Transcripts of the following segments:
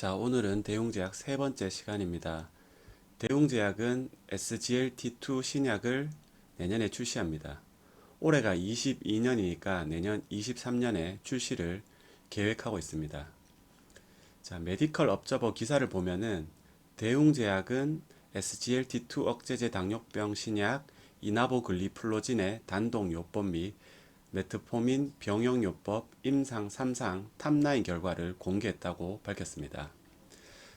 자, 오늘은 대웅제약 세 번째 시간입니다. 대웅제약은 SGLT2 신약을 내년에 출시합니다. 올해가 22년이니까 내년 23년에 출시를 계획하고 있습니다. 자, 메디컬 업저버 기사를 보면은 대웅제약은 SGLT2 억제제 당뇨병 신약 이나보글리플로진의 단독 요법 및 메트포민 병용요법 임상 3상 탑9 결과를 공개했다고 밝혔습니다.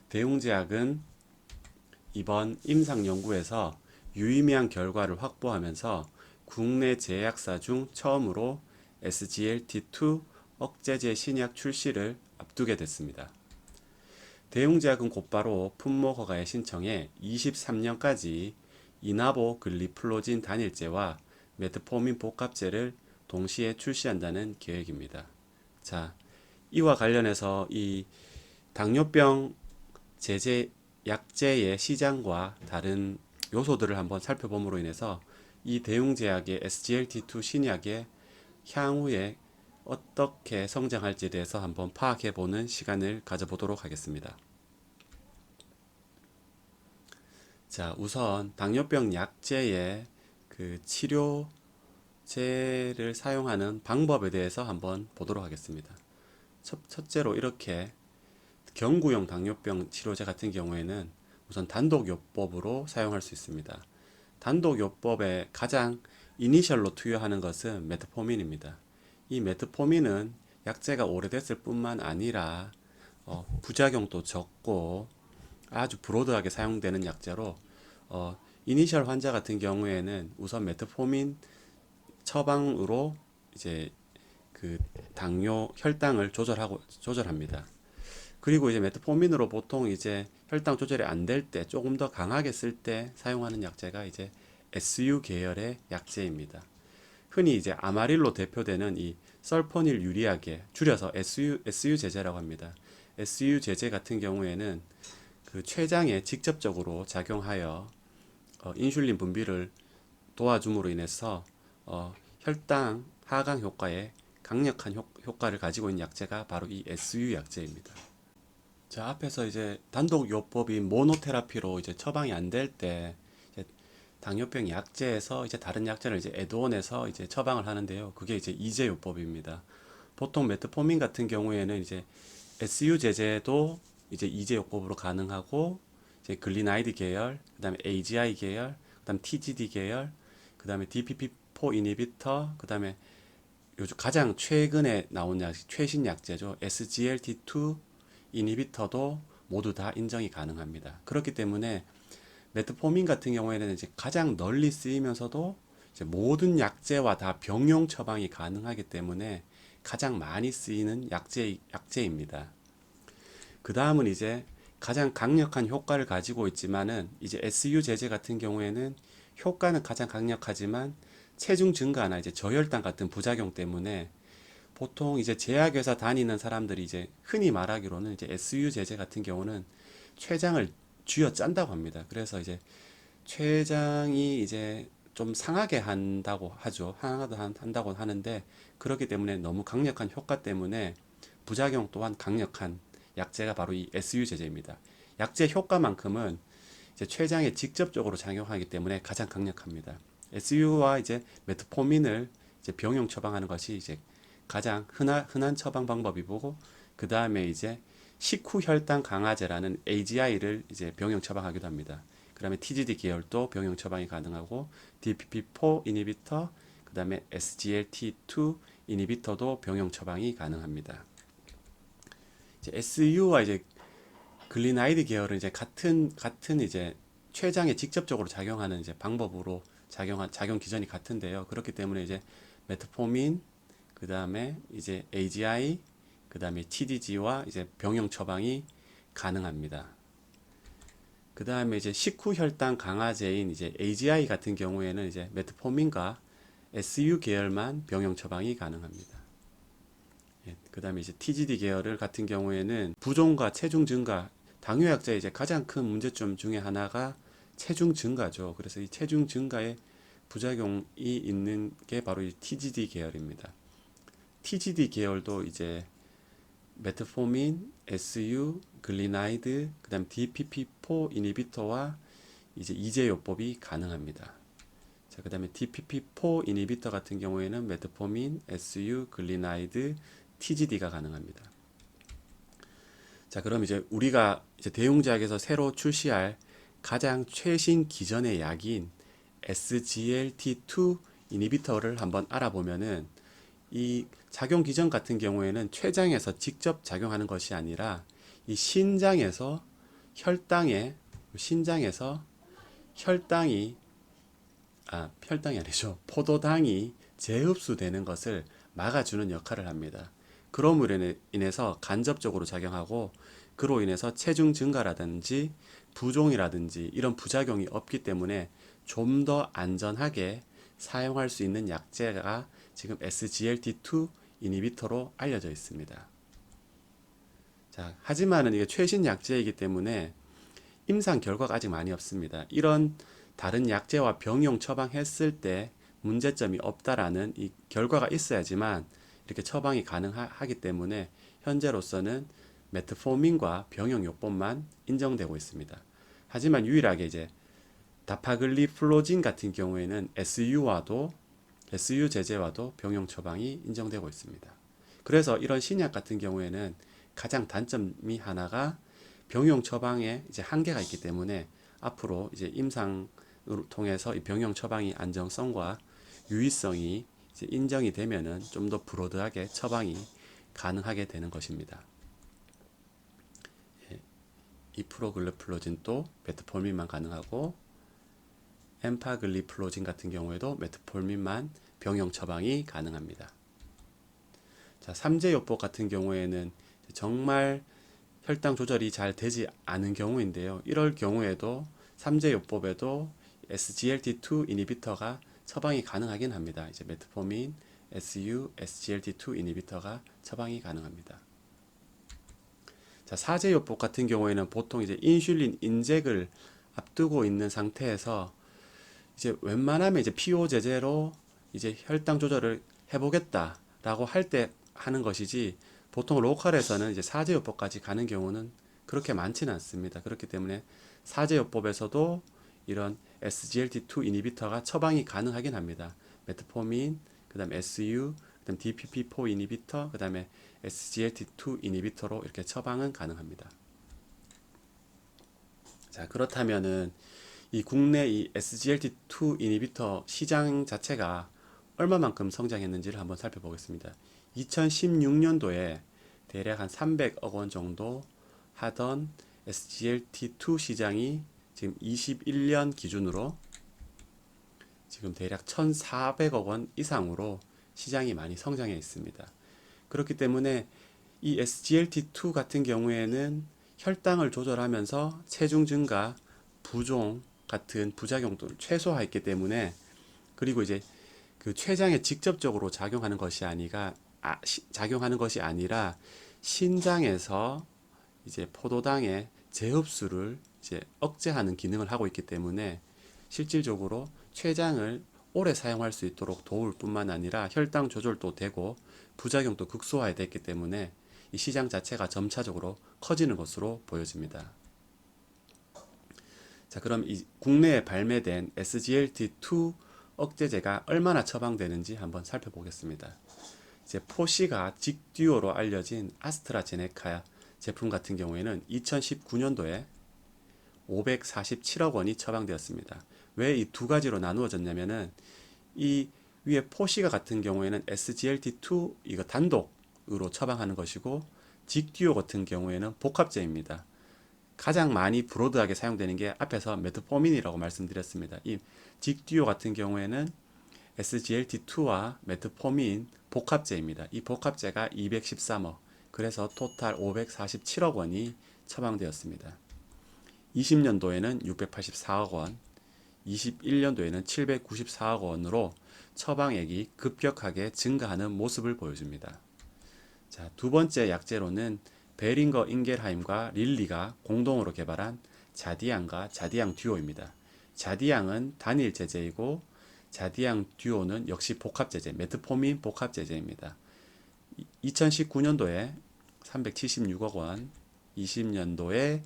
대웅제약은 이번 임상 연구에서 유의미한 결과를 확보하면서 국내 제약사 중 처음으로 SGLT2 억제제 신약 출시를 앞두게 됐습니다. 대웅제약은 곧바로 품목 허가에 신청해 23년까지 이나보 글리플로진 단일제와 메트포민 복합제를 동시에 출시한다는 계획입니다. 자, 이와 관련해서 이 당뇨병 제제 약제의 시장과 다른 요소들을 한번 살펴봄으로 인해서 이 대웅제약의 SGLT2 신약의 향후에 어떻게 성장할지에 대해서 한번 파악해 보는 시간을 가져보도록 하겠습니다. 자, 우선 당뇨병 약제의 그 치료 제를 사용하는 방법에 대해서 한번 보도록 하겠습니다. 첫, 첫째로 이렇게 경구용 당뇨병 치료제 같은 경우에는 우선 단독요법으로 사용할 수 있습니다. 단독요법에 가장 이니셜로 투여하는 것은 메트포민입니다. 이 메트포민은 약제가 오래됐을 뿐만 아니라 어, 부작용도 적고 아주 브로드하게 사용되는 약제로 어, 이니셜 환자 같은 경우에는 우선 메트포민 처방으로 이제 그 당뇨 혈당을 조절하고 조절합니다. 그리고 이제 메트포민으로 보통 이제 혈당 조절이 안 될 때 조금 더 강하게 쓸 때 사용하는 약제가 이제 SU 계열의 약제입니다. 흔히 이제 아마릴로 대표되는 이 설포닐 유리하게 줄여서 SU SU 제제라고 합니다. SU 제제 같은 경우에는 그 췌장에 직접적으로 작용하여 어, 인슐린 분비를 도와줌으로 인해서 어, 혈당 하강 효과에 강력한 효, 효과를 가지고 있는 약제가 바로 이 SU 약제입니다. 자, 앞에서 이제 단독 요법인 모노테라피로 이제 처방이 안 될 때 당뇨병 약제에서 이제 다른 약제를 이제 애드온해서 이제 처방을 하는데요. 그게 이제 이제 요법입니다. 보통 메트포민 같은 경우에는 이제 SU 제제도 이제 이제 요법으로 가능하고 이제 글리나이드 계열, 그다음에 AGI 계열, 그다음 TGD 계열, 그다음에 DPP4 이니비터, 그 다음에 요즘 가장 최근에 나온 약 최신 약제죠. SGLT2 이니비터도 모두 다 인정이 가능합니다. 그렇기 때문에 메트포민 같은 경우에는 이제 가장 널리 쓰이면서도 모든 약제와 다 병용 처방이 가능하기 때문에 가장 많이 쓰이는 약제 약제입니다. 그 다음은 이제 가장 강력한 효과를 가지고 있지만은 이제 SU 제제 같은 경우에는 효과는 가장 강력하지만 체중 증가나 이제 저혈당 같은 부작용 때문에 보통 이제 제약회사 다니는 사람들이 이제 흔히 말하기로는 이제 SU 제제 같은 경우는 췌장을 쥐어 짠다고 합니다. 그래서 이제 췌장이 이제 좀 상하게 한다고 하죠. 상하게 한다고 하는데 그렇기 때문에 너무 강력한 효과 때문에 부작용 또한 강력한 약제가 바로 이 SU 제제입니다. 약제 효과만큼은 이제 췌장에 직접적으로 작용하기 때문에 가장 강력합니다. SU와 이제 메트포민을 이제 병용 처방하는 것이 이제 가장 흔한, 흔한 처방 방법이고 그 다음에 이제 식후 혈당 강화제라는 AGI를 이제 병용 처방하기도 합니다. 그 다음에 TGD 계열도 병용 처방이 가능하고 DPP4 이니비터, 그 다음에 SGLT2 이니비터도 병용 처방이 가능합니다. 이제 SU와 이제 글리나이드 계열은 이제 같은 같은 이제 췌장에 직접적으로 작용하는 이제 방법으로 작용한 작용 기전이 같은데요. 그렇기 때문에 이제 메트포민 그 다음에 이제 AGI 그 다음에 TDG와 이제 병용 처방이 가능합니다. 그 다음에 이제 식후 혈당 강화제인 이제 AGI 같은 경우에는 이제 메트포민과 SU 계열만 병용 처방이 가능합니다. 예, 그 다음에 이제 TGD 계열을 같은 경우에는 부종과 체중 증가 당뇨약제의 이제 가장 큰 문제점 중에 하나가 체중 증가죠. 그래서 이 체중 증가에 부작용이 있는 게 바로 이 TGD 계열입니다. TGD 계열도 이제 메트포민, SU, 글리나이드, 그다음 DPP4 이니비터와 이제 이제 요법이 가능합니다. 자, 그다음에 DPP4 이니비터 같은 경우에는 메트포민, SU, 글리나이드, TGD가 가능합니다. 자, 그럼 이제 우리가 이제 대웅제약에서 새로 출시할 가장 최신 기전의 약인 SGLT2 이니비터를 한번 알아보면은 이 작용 기전 같은 경우에는 췌장에서 직접 작용하는 것이 아니라 이 신장에서 혈당에 신장에서 혈당이 아 혈당이 아니죠 포도당이 재흡수되는 것을 막아주는 역할을 합니다. 그럼으로 인해- 인해서 간접적으로 작용하고 그로 인해서 체중 증가라든지 부종이라든지 이런 부작용이 없기 때문에 좀 더 안전하게 사용할 수 있는 약제가 지금 SGLT2 이니비터로 알려져 있습니다. 자, 하지만은 이게 최신 약제이기 때문에 임상 결과가 아직 많이 없습니다. 이런 다른 약제와 병용 처방했을 때 문제점이 없다라는 이 결과가 있어야지만 이렇게 처방이 가능하기 때문에 현재로서는 메트포민과 병용요법만 인정되고 있습니다. 하지만 유일하게 이제 다파글리플로진 같은 경우에는 SU와도 SU 제제와도 병용 처방이 인정되고 있습니다. 그래서 이런 신약 같은 경우에는 가장 단점이 하나가 병용 처방에 이제 한계가 있기 때문에 앞으로 이제 임상을 통해서 이 병용 처방이 안정성과 유의성이 인정이 되면은 좀 더 브로드하게 처방이 가능하게 되는 것입니다. 예, 이프로글루플로진도 메트폴민만 가능하고 엠파글리플로진 같은 경우에도 메트폴민만 병용 처방이 가능합니다. 자, 삼제요법 같은 경우에는 정말 혈당 조절이 잘 되지 않은 경우인데요. 이럴 경우에도 삼제요법에도 SGLT2 이니비터가 처방이 가능하긴 합니다. 이제 메트포민, SU, SGLT2 이니비터가 처방이 가능합니다. 자, 사제요법 같은 경우에는 보통 이제 인슐린 인젝을 앞두고 있는 상태에서 이제 웬만하면 이제 피오 제제로 이제 혈당 조절을 해보겠다라고 할 때 하는 것이지 보통 로컬에서는 이제 사제요법까지 가는 경우는 그렇게 많지는 않습니다. 그렇기 때문에 사제요법에서도 이런 SGLT2 이니비터가 처방이 가능하긴 합니다. 메트포민, 그다음 SU, 그다음 DPP4 이니비터, 그다음에 SGLT2 이니비터로 이렇게 처방은 가능합니다. 자, 그렇다면은 이 국내 이 SGLT2 이니비터 시장 자체가 얼마만큼 성장했는지를 한번 살펴보겠습니다. 2016년도에 대략 한 300억 원 정도 하던 SGLT2 시장이 지금 21년 기준으로 지금 대략 1,400억 원 이상으로 시장이 많이 성장해 있습니다. 그렇기 때문에 이 SGLT2 같은 경우에는 혈당을 조절하면서 체중 증가, 부종 같은 부작용들을 최소화했기 때문에 그리고 이제 그 췌장에 직접적으로 작용하는 것이 아니라 아, 시, 작용하는 것이 아니라 신장에서 이제 포도당의 재흡수를 이제 억제하는 기능을 하고 있기 때문에 실질적으로 췌장을 오래 사용할 수 있도록 도울 뿐만 아니라 혈당 조절도 되고 부작용도 극소화됐기 때문에 이 시장 자체가 점차적으로 커지는 것으로 보여집니다. 자, 그럼 이 국내에 발매된 SGLT2 억제제가 얼마나 처방되는지 한번 살펴보겠습니다. 이제 포시가 직듀오로 알려진 아스트라제네카 제품 같은 경우에는 2019년도에 547억 원이 처방되었습니다. 왜 이 두 가지로 나누어졌냐면은 이 위에 포시가 같은 경우에는 SGLT2 이거 단독으로 처방하는 것이고 직듀오 같은 경우에는 복합제입니다. 가장 많이 브로드하게 사용되는 게 앞에서 메트포민이라고 말씀드렸습니다. 이 직듀오 같은 경우에는 SGLT2와 메트포민 복합제입니다. 이 복합제가 213억, 그래서 토탈 547억 원이 처방되었습니다. 20년도에는 684억 원, 21년도에는 794억 원으로 처방액이 급격하게 증가하는 모습을 보여줍니다. 자, 두 번째 약제로는 베링거 인겔하임과 릴리가 공동으로 개발한 자디앙과 자디앙 듀오입니다. 자디앙은 단일 제제이고 자디앙 듀오는 역시 복합 제제, 메트포민 복합 제제입니다. 2019년도에 376억 원, 20년도에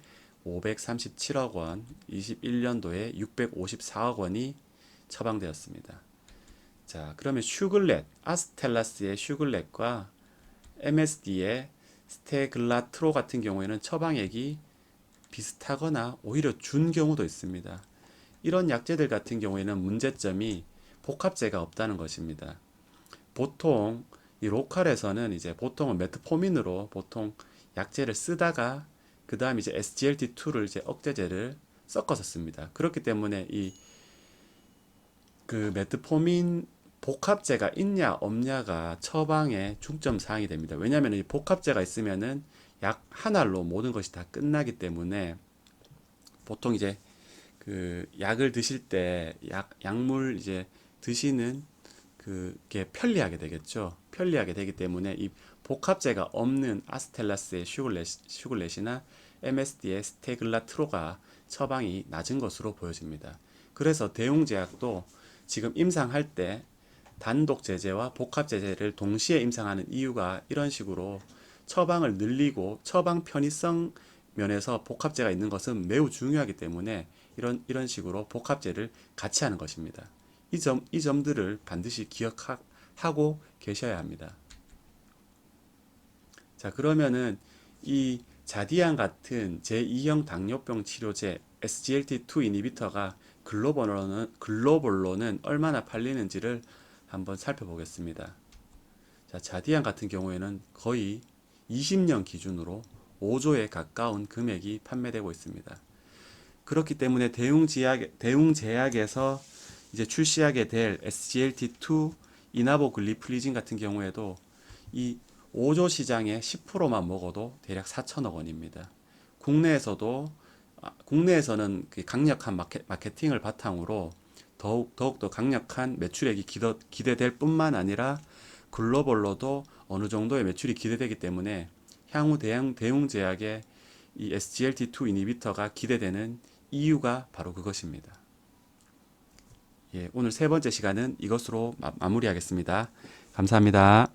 537억 원, 21년도에 654억 원이 처방되었습니다. 자, 그러면 슈글렛, 아스텔라스의 슈글렛과 MSD의 스테글라트로 같은 경우에는 처방액이 비슷하거나 오히려 준 경우도 있습니다. 이런 약제들 같은 경우에는 문제점이 복합제가 없다는 것입니다. 보통 이 로컬에서는 이제 보통은 메트포민으로 보통 약제를 쓰다가 그 다음 이제 SGLT2를 이제 억제제를 섞어서 씁니다. 그렇기 때문에 이 그 메트포민 복합제가 있냐 없냐가 처방의 중점 사항이 됩니다. 왜냐하면 이 복합제가 있으면은 약 하나로 모든 것이 다 끝나기 때문에 보통 이제 그 약을 드실 때 약 약물 이제 드시는 그게 편리하게 되겠죠. 편리하게 되기 때문에 이 복합제가 없는 아스텔라스의 슈글렛, 슈글렛 이나 MSD의 스테글라트로가 처방이 낮은 것으로 보여집니다. 그래서 대웅제약도 지금 임상할 때 단독 제재와 복합 제재를 동시에 임상하는 이유가 이런 식으로 처방을 늘리고 처방 편의성 면에서 복합제가 있는 것은 매우 중요하기 때문에 이런 이런 식으로 복합제를 같이 하는 것입니다. 이 점 이 점들을 반드시 기억하 고 계셔야 합니다. 자, 그러면은 이 자디안 같은 제2형 당뇨병 치료제 SGLT2 이니비터가 글로벌로는 글로벌로는 얼마나 팔리는지를 한번 살펴보겠습니다. 자, 자디안 같은 경우에는 거의 20년 기준으로 5조에 가까운 금액이 판매되고 있습니다. 그렇기 때문에 대웅제약, 대웅제약에서 이제 출시하게 될 SGLT2 이나보글리플리진 같은 경우에도 이 5조 시장의 10%만 먹어도 대략 4천억 원입니다. 국내에서도 아, 국내에서는 그 강력한 마케, 마케팅을 바탕으로 더욱 더욱더 강력한 매출액이 기대될 뿐만 아니라 글로벌로도 어느 정도의 매출이 기대되기 때문에 향후 대형 대웅 제약의 이 SGLT2 이니비터가 기대되는 이유가 바로 그것입니다. 예, 오늘 세 번째 시간은 이것으로 마, 마무리하겠습니다. 감사합니다.